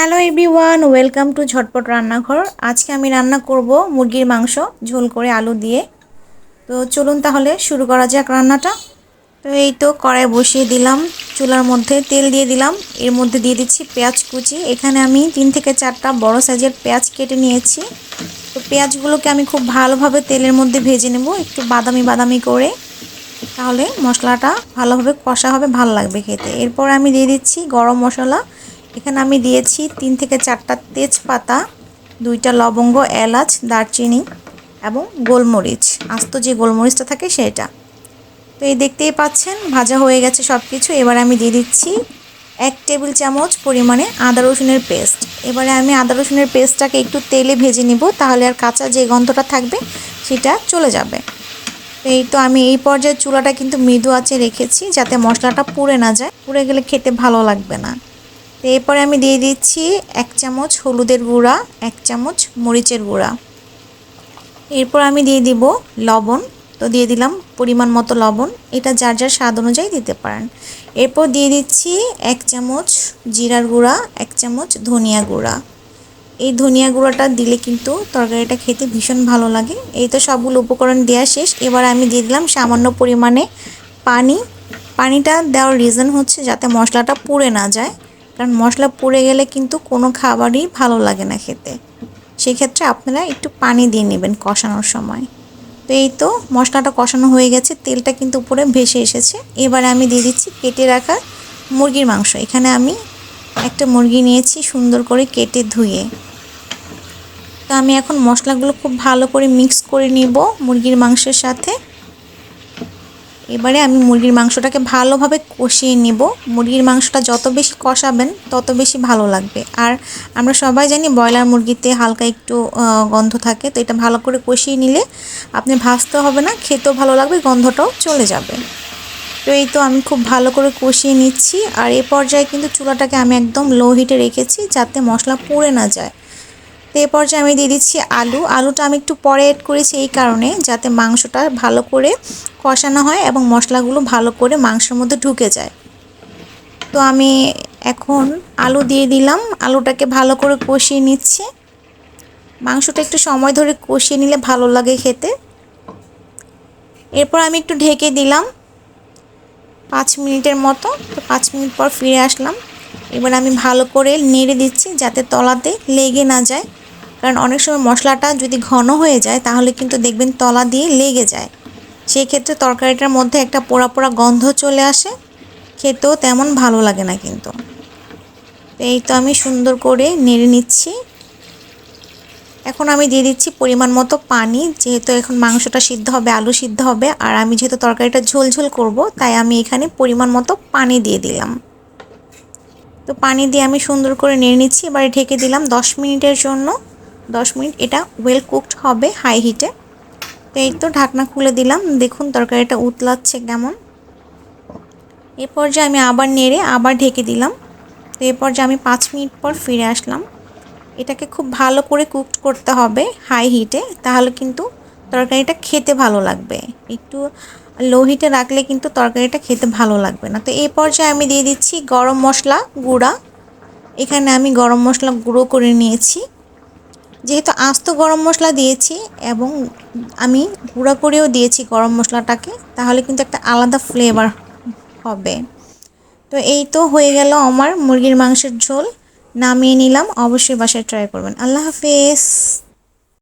Hello everyone, welcome to ঝটপট রান্নাঘর। আজকে আমি রান্না করব মুরগির মাংস ঝোল করে আলু দিয়ে। তো চলুন তাহলে শুরু করা যাক রান্নাটা। তো এই তো কড়াই বসিয়ে দিলাম, চুলার মধ্যে তেল দিয়ে দিলাম। এর মধ্যে দিয়ে দিচ্ছি পেঁয়াজ কুচি। এখানে আমি তিন থেকে চারটা বড় সাইজের পেঁয়াজ কেটে নিয়েছি। তো পেঁয়াজগুলোকে আমি খুব ভালোভাবে তেলের মধ্যে ভেজে নেব, একটু বাদামি বাদামি করে। তাহলে মশলাটা ভালোভাবে কষা হবে, ভালো লাগবে খেতে। এরপর আমি দিয়ে দিচ্ছি গরম মশলা। এখানে আমি দিয়েছি তিন থেকে চারটা তেজপাতা, দুইটা লবঙ্গ, এলাচ, দারচিনি এবং গোলমরিচ। আস্ত যে গোলমরিচটা থাকে সেটা। তো এই দেখতেই পাচ্ছেন, ভাজা হয়ে গেছে সব কিছু এবার আমি দিয়ে দিচ্ছি এক টেবিল চামচ পরিমাণে আদা রসুনের পেস্ট। এবারে আমি আদা রসুনের পেস্টটাকে একটু তেলে ভেজে নিব, তাহলে আর কাঁচা যে গন্ধটা থাকবে সেটা চলে যাবে। এই তো আমি এই পর্যায়ে চুলাটা কিন্তু মৃদু আছে রেখেছি, যাতে মশলাটা পুড়ে না যায়। পুড়ে গেলে খেতে ভালো লাগবে না। এরপরে আমি দিয়ে দিচ্ছি এক চামচ হলুদের গুঁড়া, এক চামচ মরিচের গুঁড়া। এরপর আমি দিয়ে দিব লবণ, তো দিয়ে দিলাম পরিমাণ মতো লবণ। এটা যার যার স্বাদ অনুযায়ী দিতে পারেন। এরপর দিয়ে দিচ্ছি এক চামচ জিরার গুঁড়া, এক চামচ ধনিয়া গুঁড়া। এই ধনিয়া গুঁড়োটা দিলে কিন্তু তরকারিটা খেতে ভীষণ ভালো লাগে। এই তো সবগুলো উপকরণ দেওয়া শেষ। এবার আমি দিয়ে দিলাম সামান্য পরিমাণে পানি। পানিটা দেওয়ার রিজন হচ্ছে যাতে মশলাটা পুড়ে না যায়। কারণ মশলা পুড়ে গেলে কিন্তু কোনো খাবারই ভালো লাগে না খেতে। সেক্ষেত্রে আপনারা একটু পানি দিয়ে নেবেন কষানোর সময়। তো এই তো মশলাটা কষানো হয়ে গেছে, তেলটা কিন্তু উপরে ভেসে এসেছে। এবারে আমি দিয়ে দিচ্ছি কেটে রাখা মুরগির মাংস। এখানে আমি একটা মুরগি নিয়েছি সুন্দর করে কেটে ধুয়ে। তো আমি এখন মশলাগুলো খুব ভালো করে মিক্স করে নিব মুরগির মাংসের সাথে। এবারে আমি মুরগির মাংসটাকে ভালোভাবে কষিয়ে নিব। মুরগির মাংসটা যত বেশি কষাবেন, তত বেশি ভালো লাগবে। আর আমরা সবাই জানি ব্রয়লার মুরগিতে হালকা একটু গন্ধ থাকে, তো এটা ভালো করে কষিয়ে নিলে আপনি ভাজতে হবে না, খেতেও ভালো লাগবে, গন্ধটাও চলে যাবে। তো এই তো আমি খুব ভালো করে কষিয়ে নিচ্ছি। আর এ পর্যায়ে কিন্তু চুলাটাকে আমি একদম লো হিটে রেখেছি যাতে মশলা পুড়ে না যায়। তো এ পর্যায়ে আমি দিয়ে দিচ্ছি আলু। আলুটা আমি একটু পরে অ্যাড করেছি এই কারণে, যাতে মাংসটা ভালো করে কষানো হয় এবং মশলাগুলো ভালো করে মাংসের মধ্যে ঢুকে যায়। তো আমি এখন আলু দিয়ে দিলাম। আলুটাকে ভালো করে কষিয়ে নিচ্ছি। মাংসটা একটু সময় ধরে কষিয়ে নিলে ভালো লাগে খেতে। এরপর আমি একটু ঢেকে দিলাম পাঁচ মিনিটের মতো। তো পাঁচ মিনিট পর ফিরে আসলাম। এবার আমি ভালো করে নেড়ে দিচ্ছি যাতে তলাতে লেগে না যায়। কারণ অনেক সময় মশলাটা যদি ঘন হয়ে যায়, তাহলে কিন্তু দেখবেন তলা দিয়ে লেগে যায়। সেই ক্ষেত্রে তরকারিটার মধ্যে একটা পোড়া পোড়া গন্ধ চলে আসে, খেতেও তেমন ভালো লাগে না কিন্তু। এই তো আমি সুন্দর করে নেড়ে নিচ্ছি। এখন আমি দিয়ে দিচ্ছি পরিমাণ মতো পানি, যেহেতু এখন মাংসটা সিদ্ধ হবে, আলু সিদ্ধ হবে, আর আমি যেহেতু তরকারিটা ঝোল ঝোল করব, তাই আমি এখানে পরিমাণ মতো পানি দিয়ে দিলাম। তো পানি দিয়ে আমি সুন্দর করে নেড়ে নিচ্ছি, এবারে ঢেকে দিলাম দশ মিনিটের জন্য। দশ মিনিট। এটা ওয়েল কুকড হবে হাই হিটে তো এই তো ঢাকনা খুলে দিলাম। দেখুন তরকারিটা উতলাচ্ছে কেমন। এ পর্যায়ে আমি আবার নেড়ে আবার ঢেকে দিলাম। তো এ পর্যায়ে আমি পাঁচ মিনিট পর ফিরে আসলাম। এটাকে খুব ভালো করে কুকড করতে হবে হাই হিটে তাহলে কিন্তু তরকারিটা খেতে ভালো লাগবে। একটু লো হিটে রাখলে কিন্তু তরকারিটা খেতে ভালো লাগবে না। তো এই পর্যায়ে আমি দিয়ে দিচ্ছি গরম মশলা গুঁড়া। এখানে আমি গরম মশলা গুঁড়ো করে নিয়েছি। যেহেতু আস্ত গরম মশলা দিয়েছি এবং আমি গুঁড়া করেও দিয়েছি গরম মশলাটাকে, তাহলে কিন্তু একটা আলাদা ফ্লেভার হবে। তো এই তো হয়ে গেল আমার মুরগির মাংসের ঝোল। নামিয়ে নিলাম, অবশ্যই বাসায় ট্রাই করবেন। আল্লাহ হাফেজ।